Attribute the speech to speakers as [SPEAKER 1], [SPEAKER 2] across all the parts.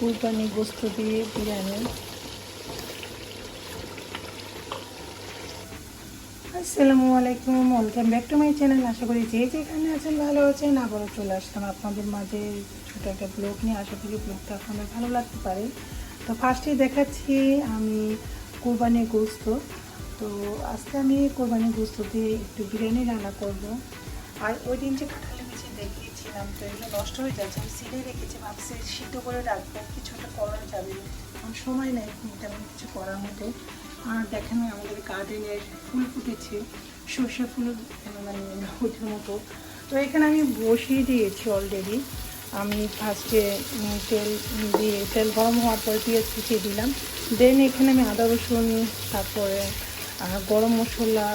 [SPEAKER 1] কুরবানি গোস্ত দিয়ে বিরিয়ানি। আসসালামু আলাইকুম, welcome back to my channel. আশা করি যে যেখানে আছেন ভালো আছেন। আবারও চলে আসলাম আপনাদের মাঝে ছোটো একটা ব্লগ নিয়ে। আশা করি ব্লগটা আপনাদের ভালো লাগতে পারে। তো ফার্স্টেই দেখাচ্ছি আমি কোরবানির গোস্ত। তো আজকে আমি কোরবানির গোস্ত দিয়ে একটু বিরিয়ানি রান্না করব। আর ওই দিন যে কাঁঠালি মিশে দেখিয়েছিলাম তো এগুলো নষ্ট হয়ে যাচ্ছে, আমি সিলে রেখেছি, ভাবছি সিদ্ধ করে রাখব কিছুটা করা যাবে। এখন সময় নেই, তেমন কিছু করার মতো। আর দেখেন, আমাদের গার্ডেনের ফুল ফুটেছে, সর্ষে ফুল মানে ওঠের মতো। তো এখানে আমি বসিয়ে দিয়েছি অলরেডি আমি ফার্স্টে তেল দিয়ে, তেল গরম হওয়ার পরে পেঁয়াজ কুচিয়ে দিলাম। দেন এখানে আমি আদা রসুন, তারপরে গরম মশলা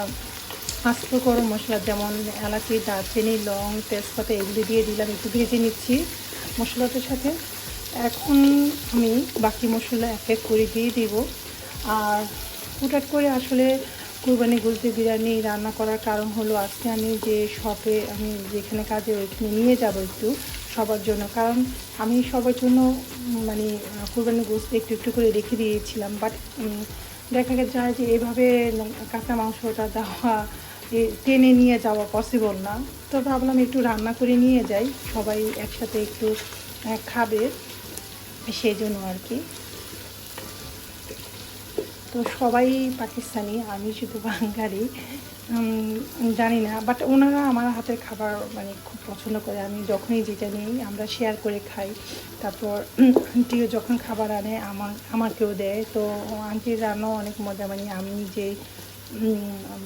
[SPEAKER 1] আস্ত গরম মশলা যেমন এলাচি, দারচিনি, লং, তেজপাতা এগুলি দিয়ে দিলাম, একটু ভেজে নিচ্ছি মশলাটার সাথে। এখন আমি বাকি মশলা এক এক করে দিয়ে দিব। আর হুটাট করে আসলে কুরবানি গুলতে বিরিয়ানি রান্না করার কারণ হলো, আজকে আমি যে শপে আমি যেখানে কাজে ওইখানে নিয়ে যাব একটু সবার জন্য। কারণ আমি সবার জন্য মানে কুরবানি গোস্ত একটু একটু করে রেখে দিয়েছিলাম। বাট দেখা যায় যে এভাবে কাঁচা মাংসটা দেওয়া টেনে নিয়ে যাওয়া পসিবল না। তো ভাবলাম একটু রান্না করে নিয়ে যাই, সবাই একসাথে একটু খাবে সেই জন্য আর কি। তো সবাই পাকিস্তানি, আমি শুধু বাঙালি জানি না বাট ওনারা আমার হাতের খাবার মানে খুব পছন্দ করে। আমি যখনই যেটা নিই, আমরা শেয়ার করে খাই। তারপর, আন্টিও যখন খাবার আনে, আমার, আমাকেও দেয়। তো আন্টির রান্নাও অনেক মজা মানে আমি যে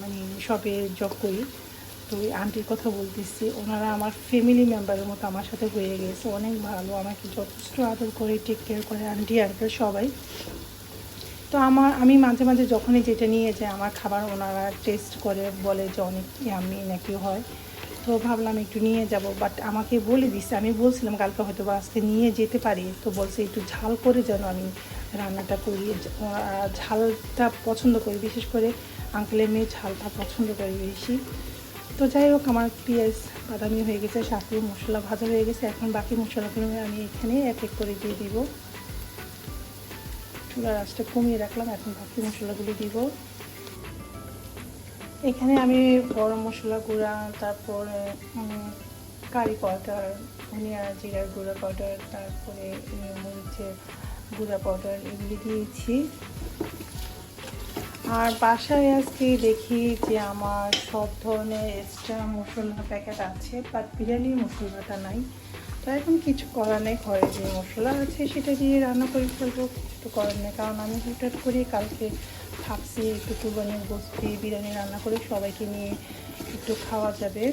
[SPEAKER 1] মানে শপে জব করি। তো ওই আন্টির কথা বলতেছি, ওনারা আমার ফ্যামিলি মেম্বারের মতো আমার সাথে হয়ে গেছে, অনেক ভালো, আমাকে যথেষ্ট আদর করে টেক কেয়ার করে আন্টি আঙ্কেল সবাই। তো আমার, আমি মাঝে মাঝে যখনই যেটা নিয়ে যাই, আমার খাবার ওনারা টেস্ট করে, বলে যে অনেক আমি নাকি হয়। তো ভাবলাম একটু নিয়ে যাব বাট আমাকে বলে দিচ্ছে আমি বলছিলাম কালকে হয়তো বা আজকে নিয়ে যেতে পারি। তো বলছে একটু ঝাল করে যেন আমি রান্নাটা করি ঝালটা পছন্দ করি, বিশেষ করে আঙ্কেলের মেয়ে ঝালটা পছন্দ করে বেশি। তো যাই হোক, আমার পেঁয়াজ বাদামি হয়ে গেছে, সাথে মশলা ভাজা হয়ে গেছে। এখন বাকি মশলাগুলো আমি এখানে এক এক করে দিয়ে দিব। চুলার আঁচটা কমিয়ে রাখলাম, এখন বাকি মশলাগুলো দিব। এখানে আমি গরম মশলা গুঁড়া, তারপরে কারি পাউডার, ধনিয়া জিরার গুঁড়া পাউডার, তারপরে মরিচের গুঁড়া পাউডার এগুলি দিয়েছি। আর বাসায় আজকে দেখি যে আমার সব ধরনের এক্সট্রা মশলা প্যাকেট আছে বাট বিরিয়ানির মশলাটা নাই। তো এখন কিছু করার নেই, ঘরে যে মশলা আছে সেটা দিয়ে রান্না করে ফেলব, কিছু করার নেই। কারণ আমি হুটহাট করে কালকে ভাবছি একটু কুরবানির বসতে বিরিয়ানি রান্না করে সবাইকে নিয়ে একটু খাওয়া যাবে।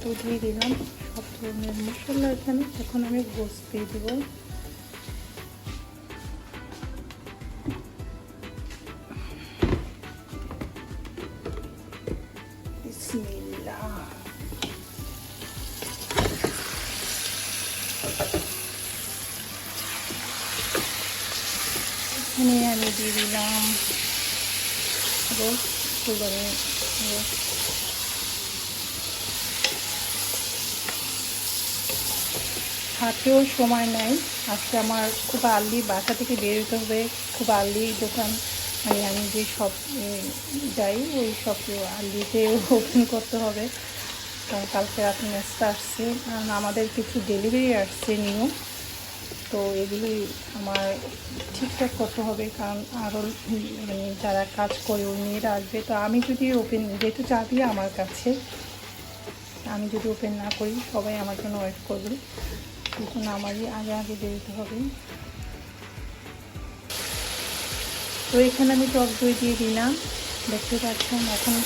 [SPEAKER 1] তো দিয়ে দিলাম সব ধরনের মশলা এখানে, এখন আমি দিয়ে দেবো। এখানে আমি দিয়ে দিলাম রোজ হাতেও সময় নাই। আজকে আমার খুব আর্লি বাসা থেকে বেরোতে হবে। খুব আর্লি দোকান। মানে আমি যে সব যাই, ওই সব আর্লিতে ওপেন করতে হবে। কারণ কালকে রাতে ম্যাচটা আসছে। কারণ আমাদের কিছু ডেলিভারি আসছে নিউ। তো এগুলি আমার ঠিকঠাক করতে হবে, কারণ আরও মানে যারা কাজ করে ওই মেয়েরা আসবে। তো আমি যদি ওপেন যেহেতু চাবি আমার কাছে, আমি যদি ওপেন না করি, সবাই আমার জন্য ওয়েট করবে। জন্য আমারই আগে আগে বেরোতে হবে। তো এখানে আমি টক দই দিয়ে দিলাম। দেখতে পাচ্ছেন, এখন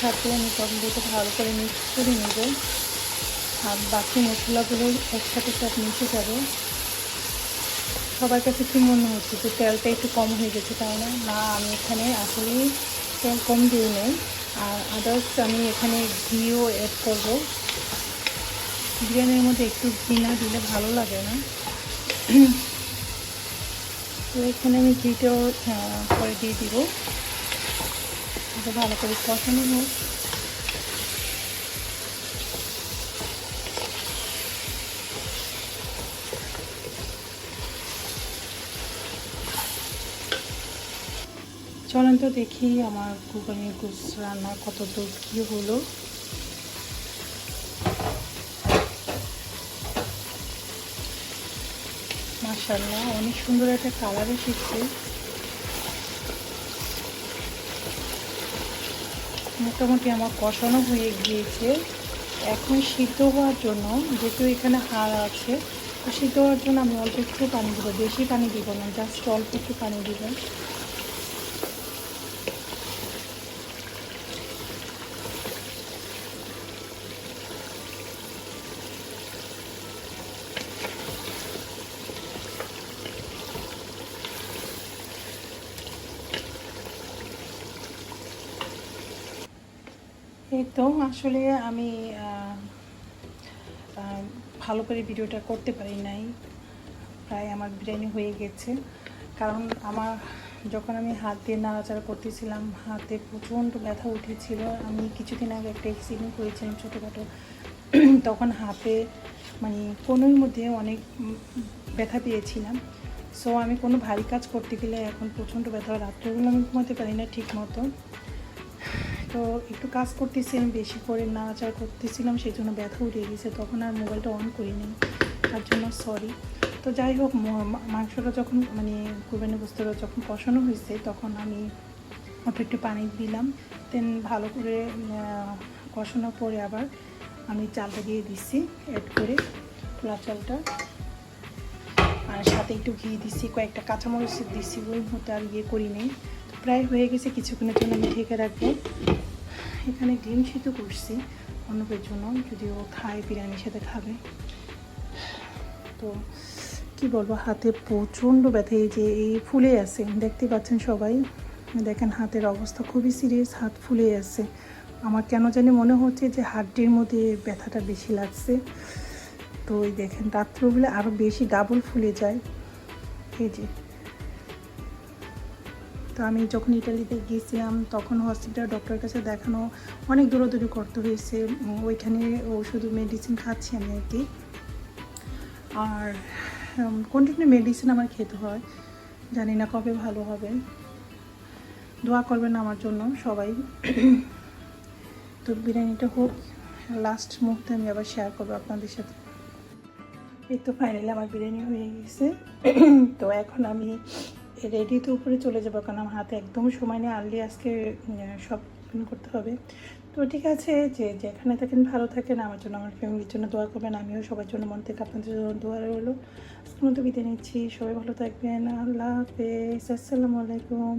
[SPEAKER 1] সাথে আমি টক দইটা ভালো করে মিক্স করে নেব। আর বাকি মশলাগুলো একসাথে সব মিশে যাবে। সবার কাছে কী মনে হচ্ছে যে তেলটা একটু কম হয়ে গেছে, তাই না? না, আমি এখানে আসলে তেল কম দিয়ে নেই। আর আদার্স আমি এখানে ঘিও অ্যাড করব। বিরিয়ানির মধ্যে একটু ঘি না দিলে ভালো লাগে না। তো এখানে আমি ঘিটাও করে দিয়ে দিব। ভালো করে কষানো হোক। চলেন তো দেখি আমার কুকানি গুস রান্না কত দূর কী হলো। মাশাল্লাহ অনেক সুন্দর একটা কালার এসেছে। মোটামুটি আমার কষানো হয়ে গিয়েছে। এখন সিদ্ধ হওয়ার জন্য, যেহেতু এখানে হাড় আছে, তো সিদ্ধ হওয়ার জন্য আমি অল্প একটু পানি দেবো। বেশি পানি দিব না, জাস্ট অল্প একটু পানি দিব। এই তো, আসলে আমি ভালো করে ভিডিওটা করতে পারি নাই। প্রায় আমার বিরিয়ানি হয়ে গেছে। কারণ আমার, যখন আমি হাত দিয়ে নাড়াচাড়া করতেছিলাম, হাতে প্রচণ্ড ব্যথা উঠেছিল। আমি কিছুদিন আগে একটা অ্যাক্সিডেন্ট করেছিলাম ছোটোখাটো। তখন হাতে মানে কোনোর মধ্যে অনেক ব্যথা পেয়েছিলাম। সো আমি কোনো ভারী কাজ করতে গেলে এখন প্রচণ্ড ব্যথা। রাত্রেবেলা আমি ঘুমাতে পারি না ঠিক মতো তো একটু কাজ করতেছিলাম, বেশি করে নাড়াচাড়া করতেছিলাম সেই জন্য ব্যথা উঠে গেছে। তখন আর মোবাইলটা অন করিনি, তার জন্য সরি তো যাই হোক মাংসটা যখন মানে কুরবানি বস্তুটা যখন কষানো হয়েছে, তখন আমি অল্প একটু পানি দিলাম। দেন ভালো করে কষানোর পরে আবার আমি চালটা দিয়ে দিচ্ছি অ্যাড করে পোলা চালটা। আর সাথে একটু ঘি দিচ্ছি কয়েকটা কাঁচামরিচ দিচ্ছি ওই মতো আর ইয়ে করি নেই প্রায় হয়ে গেছে, কিছুক্ষণের জন্য আমি ঢেকে রাখব। এখানে ডিম সিদ্ধ করছি, অন্যদের জন্য যদি ও খায়, বিরিয়ানির সাথে খাবে। তো কি বলব, হাতে প্রচণ্ড ব্যথা, এই যে এই ফুলে আছে দেখতে পাচ্ছেন সবাই। দেখেন, হাতের অবস্থা খুবই সিরিয়াস হাত ফুলে আছে। আমার কেন জানি মনে হচ্ছে যে হাড্ডির মধ্যে ব্যথাটা বেশি লাগছে। তো ওই দেখেন, রাত্রবেলা আরও বেশি ডাবল ফুলে যায়। এই যে তো আমি যখন ইটালিতে গিয়েছিলাম, তখন হসপিটাল ডক্টরের কাছে দেখানো অনেক দৌড়াদৌড়ি করতে হয়েছে। ওইখানে ওষুধ মেডিসিন খাচ্ছি আমি আর কি। আর কন্টিনিউ মেডিসিন আমার খেতে হয় জানি না কবে ভালো হবে। দোয়া করবেন আমার জন্য সবাই। তো বিরিয়ানিটা হোক লাস্ট মুহূর্তে আমি আবার শেয়ার করব আপনাদের সাথে। এই তো ফাইনালি আমার বিরিয়ানি হয়ে গেছে। তো এখন আমি রেডি তো উপরে চলে যাব, কারণ আমার হাতে একদম সময় নেই আর্লি আজকে সব করতে হবে। তো ঠিক আছে, যে যেখানে থাকেন ভালো থাকেন, আমার জন্য, আমার ফ্যামিলির জন্য দোয়া করবেন, আমিও সবার জন্য মন থেকে আপনাদের জন্য দোয়া রইল। আজকের মতো বিদায় নিচ্ছি, সবাই ভালো থাকবেন, আল্লাহ হাফেজ, আসসালামু আলাইকুম।